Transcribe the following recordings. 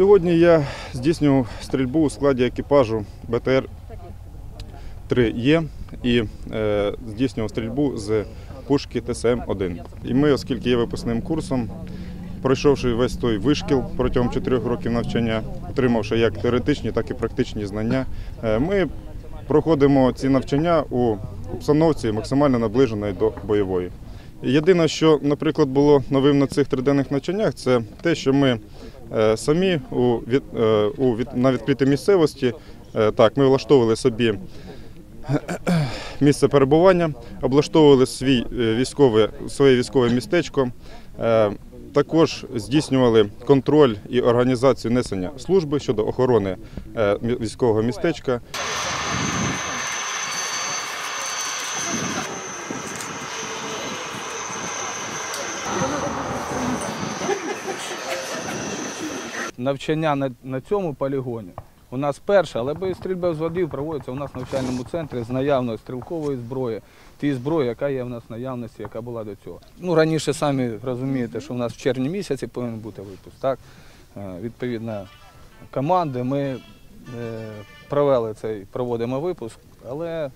Сьогодні я здійснював стрільбу у складі екіпажу БТР 3Е і е, здійснював стрільбу з пушки ТСМ-1. І ми, оскільки є випускним курсом, пройшовши весь той вишкіл протягом 4 років навчання, отримавши як теоретичні, так і практичні знання, е, ми проходимо ці навчання у обстановці максимально наближеної до бойової. Єдине, що, наприклад, було новим на цих триденних навчаннях, це те, що ми е, самі у, від, е, у, від, на відкритій місцевості, е, так, ми влаштовували собі місце перебування, облаштовували свій е, військове, своє військове містечко. е, Також здійснювали контроль і організацію несення служби щодо охорони е, військового містечка. Навчання на, на цьому полігоні. У нас перше, але бої стрільби з води проводиться у нас в навчальному центрі з наявною стрілкової зброї, ті зброї, яка є в нас в наявності, яка була до цього. Ну, раніше самі розумієте, що у нас в червні місяці повинен бути випуск. Так? Е, Відповідно, команди ми е, провели цей, проводимо випуск, але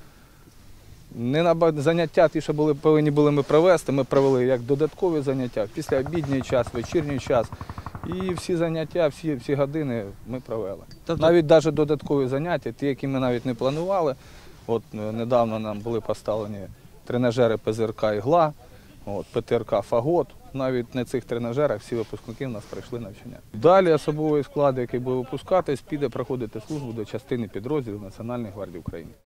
не на заняття, ті, що були, повинні були ми провести, ми провели як додаткові заняття, після обідній час, вечірній час. І всі заняття, всі, всі години ми провели. Тобто- Навіть навіть додаткові заняття, ті, які ми навіть не планували. От е, недавно нам були поставлені тренажери ПЗРК «Ігла», от, ПТРК Фагот. Навіть на цих тренажерах всі випускники в нас пройшли навчання. Далі особовий склад, який буде випускатись, піде проходити службу до частини підрозділів Національної гвардії України.